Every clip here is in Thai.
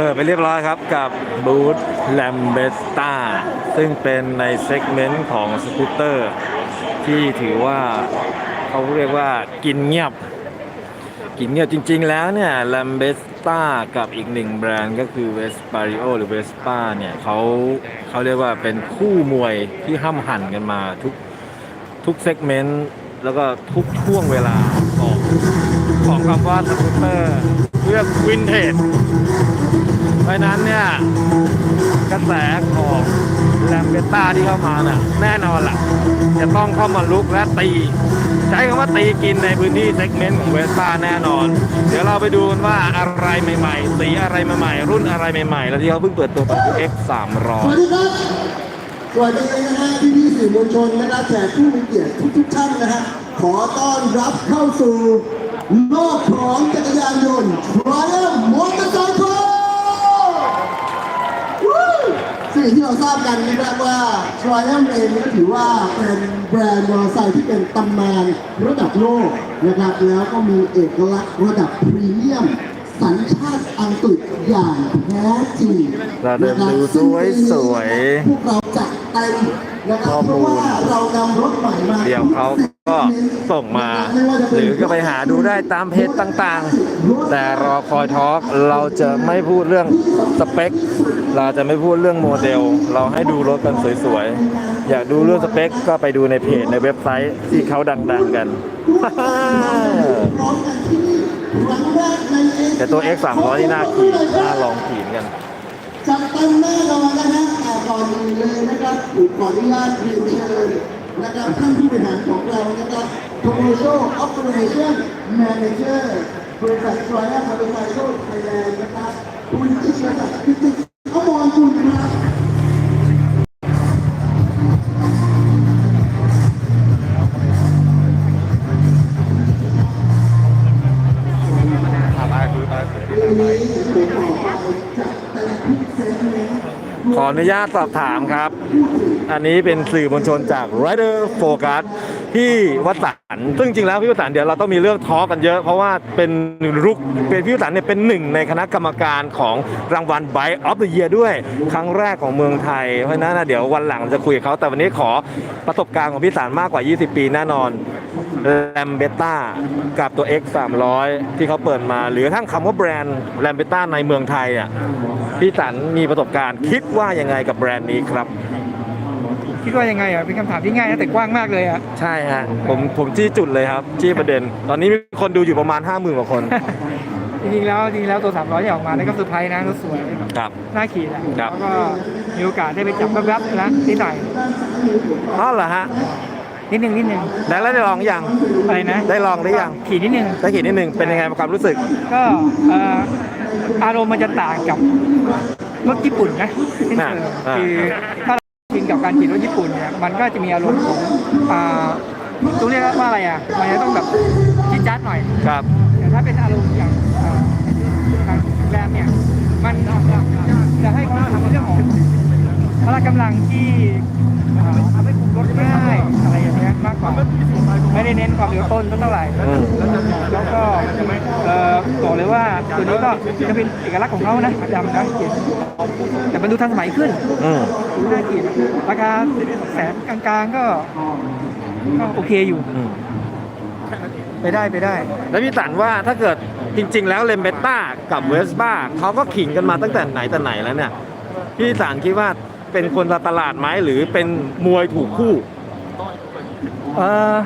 เปิดไปเรียบร้อยครับกับบูธแลมเบสตาซึ่งเป็นในเซกเมนต์ของสกูตเตอร์ ที่ถือว่าเขาเรียกว่ากินเงียบ กินเงียบจริงๆแล้วเนี่ยแลมเบสตากับอีกหนึ่งแบรนด์ก็คือเวสปาริโอหรือเวสปาเนี่ยเขาเขาเรียกว่าเป็นคู่มวยที่ห้ำหั่นกันมาทุกทุกเซกเมนต์แล้วก็ทุกช่วงเวลาของของคำว่าสกูตเตอร์เรื่องวินเทจ เพราะนั้นเนี่ยกระแสของแลมเบต้าที่เข้ามาน่ะแน่นอนล่ะ จะต้องเข้ามาลุกและตี ใช้คำว่าตีกินในพื้นที่เซกเมนต์ของเวสป้าแน่นอน เดี๋ยวเราไปดูกันว่าอะไรใหม่ๆ สีอะไรใหม่ๆ รุ่นอะไรใหม่ๆ แล้วที่เขาเพิ่งเปิดตัวไปคือ X 3 0 0สวัสดีครับ สวัสดีนะฮะพี่พี่สื่อมวลชนนะครับแขกผู้มีเกียรติทุกทุกๆท่านนะฮะขอต้อนรับเข้าสู่โลกของจักรยานยนต์ Triumph Motorcycle วู้ สิ่งที่เราทราบกันนะครับว่า Triumph เองก็ถือว่าเป็นแบรนด์มอเตอร์ไซค์ที่เป็นตำนานระดับโลกนะครับแล้วก็มีเอกลักษณ์ระดับพรีเมียม สัญชาติอังกฤษอย่างแท้จริงเราเดินดูสวยๆพวกเราจัดเต็มนะครับข้อเพมูลราะว่าเรานำรถใหม่มา เดี๋ยวเขาก็ส่งมา หรือก็ไปหาดูได้ตามเพจต่างๆ แต่รอคอยทอล์กเราจะไม่พูดเรื่องสเปคเราจะไม่พูดเรื่องโมเดล เราให้ดูรถกันสวยๆ อยากดูเรื่องสเปคก็ไปดูในเพจในเว็บไซต์ที่เขาดังๆกัน แต่ตัว X 3 0 0นี่น่าขี่น่าลองขี่กันจัดเต็มแน่นอนนะฮะแต่ก่อนอื่นเลยนะครับผมขออนุญาตเรียนเชิญนะครับท่านผู้บริหารของเรานะครับ Commercial Operation Manager บริษัท Triumph Motorcycle Thailand นะครับคุณจิตรศัดิ์พิจิตร ขออนุญาตสอบถามครับ อันนี้เป็นสื่อมวลชนจาก Rider Focus ที่วัสันซึ่งจริงแล้วพี่วัสันเดี๋ยวเราต้องมีเรื่องทอล์กกันเยอะ เพราะว่าเป็นรุกเป็นพี่วัสันเนี่ยเป็นหนึ่งในคณะกรรมการของรางวัล Bike of the Year ด้วย ครั้งแรกของเมืองไทย เพราะฉะนั้นนะเดี๋ยววันหลังจะคุยกับเขาแต่วันนี้ขอประสบการณ์ของพี่สันมากกว่า 20 ปีแน่นอน แลมเบต้ากับตัว X 300 ที่เขาเปิดมา หรือทั้งคำว่าแบรนด์แลมเบต้าในเมืองไทยอะพี่สันมีประสบการณ์ คิดว่ายังไงกับแบรนด์นี้ครับ คิดว่ายังไงอะเป็นคำถามที่ง่ายนะแต่กว้างมากเลยอะ ใช่ฮะผมผมจี้จุดเลยครับจี้ประเด็น ตอนนี้มีคนดูอยู่ประมาณ 50,000กว่าคน จริงๆแล้วจริงๆแล้วตัว 300ที่ออกมาเนี่ยก็เซอร์ไพรส์นะรถสวยครับ น่าขี่แหละครับ แล้วก็มีโอกาสได้ไปจับแวบๆนะนิดหน่อย อ๋อเหรอฮะ นิดนึงนิดนึงแล้วได้ลองยังอะไรนะได้ลองหรือยังขี่นิดนึงได้ขี่นิดนึงเป็นยังไงความรู้สึก ก็เอ่ออารมณ์มันจะต่างกับรถญี่ปุ่นนะนิดนึงอ่า คือถ้าเราชินกับการขี่รถญี่ปุ่นเนี่ยมันก็จะมีอารมณ์ของอ่าต้องเรียกว่าอะไรอะมันจะต้องแบบจิ๊ดจ๊าดหน่อย ครับ แต่ถ้าเป็นอารมณ์อย่างเอ่อทางแรมเนี่ย มันจะให้ความทำในเรื่องของพละกำลังที่เอ่อ ได้เน้นความเร็วต้นเท่าไหร่ อืม แล้วก็เอ่อบอกเลยว่าตัวนี้ก็จะเป็นเอกลักษณ์ของเขานะดำนะเกียรติแต่มันดูทันสมัยขึ้น อืม ดูน่ากลียดราคาแสนกลางๆก็ก็โอเคอยู่อืม ไปได้ไปได้ แล้วพี่สันว่าถ้าเกิดจริง ๆ แล้วเลมเบต้ากับเวสป้าเขาก็ขิงกันมาตั้งแต่ไหนแต่ไหนแล้วเนี่ย พี่สันคิดว่าเป็นคนตลาดไหมหรือเป็นมวยถูกคู่ เอ่อ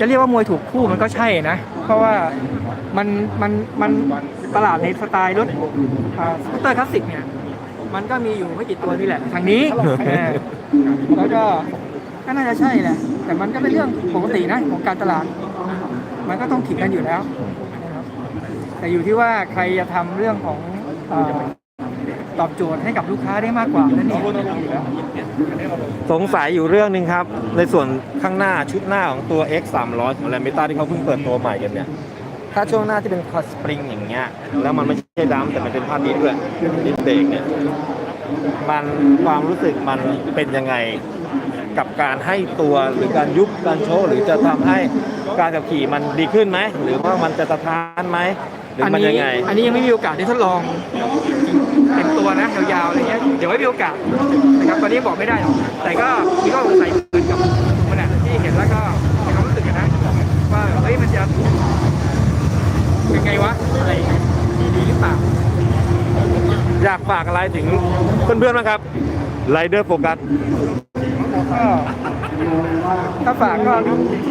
จะเรียกว่ามวยถูกคู่มันก็ใช่นะ เพราะว่ามันมันมันตลาดในสไตล์รถอ่าสกูตเตอร์คลาสสิกเนี่ย มันก็มีอยู่ไม่กี่ตัวนี่แหละ ทางนี้เออแล้วก็ก็น่าจะใช่แหละ แต่มันก็เป็นเรื่องปกตินะของการตลาด มันก็ต้องขิงกันอยู่แล้วนะครับแต่อยู่ที่ว่าใครจะทำเรื่องของเอ่อ ตอบโจทย์ให้กับลูกค้าได้มากกว่านั่นเองสงสัยอยู่เรื่องหนึ่งครับ ในส่วนข้างหน้าชุดหน้าของตัว X 3 0 0ของแลมเบต้าที่เขาเพิ่งเปิดตัวใหม่กันเนี่ย ถ้าช่วงหน้าที่เป็นคอสปริงอย่างเงี้ย แล้วมันไม่ใช่ดัมแต่มันเป็นผ้าดิสด้วยดิสเบรกเนี่ย มันความรู้สึกมันเป็นยังไงกับการให้ตัวหรือการยุบการโชว์หรือจะทำให้การขับขี่มันดีขึ้นไหมหรือว่ามันจะสะท้านไหมหรือมันยังไง อันนี้ยังไม่มีโอกาสได้ทดลอง เต็มตัวนะยาวๆอะไรเงี้ยเดี๋ยวไว้มีโอกาสนะครับตอนนี้บอกไม่ได้หรอกแต่ก็มีข้อสงสัยเหมือนกับมันอะที่เห็นแล้วก็มีความรู้สึกกันนะว่าเฮ้ยมันจะเป็นไงวะอะไรดีหรือเปล่าอยากฝากอะไรถึงเพื่อนๆบ้างครับไรเดอร์โฟกัสก็ถ้าฝากก็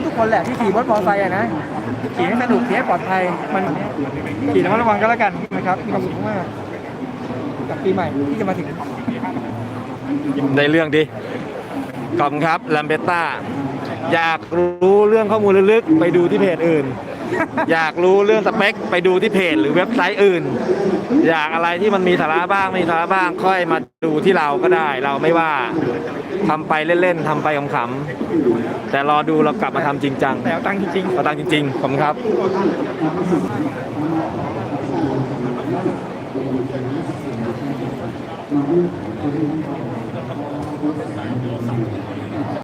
ทุกๆคนแหละที่ขี่รถมอเตอร์ไซค์อะนะขี่ให้สนุกขี่ให้ปลอดภัยมันขี่ระมัดระวังก็แล้วกันนะครับมีความสุขมาก กับปีใหม่ที่จะมาถึงในเรื่องดิขอบคุณครับแลมเบต้าอยากรู้เรื่องข้อมูลลึกๆไปดูที่เพจอื่น อยากรู้เรื่องสเปค ไปดูที่เพจหรือเว็บไซต์อื่น อยากอะไรที่มันมีสาระบ้างไม่มีสาระบ้างค่อยมาดูที่เราก็ได้ เราไม่ว่าทำไปเล่นๆทำไปขำๆแต่รอดูเรากลับมาทำจริงจังแต่เอาตังค์จริงๆเอาตังค์จริงๆขอบคุณครับ เราจะไม่ทำให้เขาเสียใจ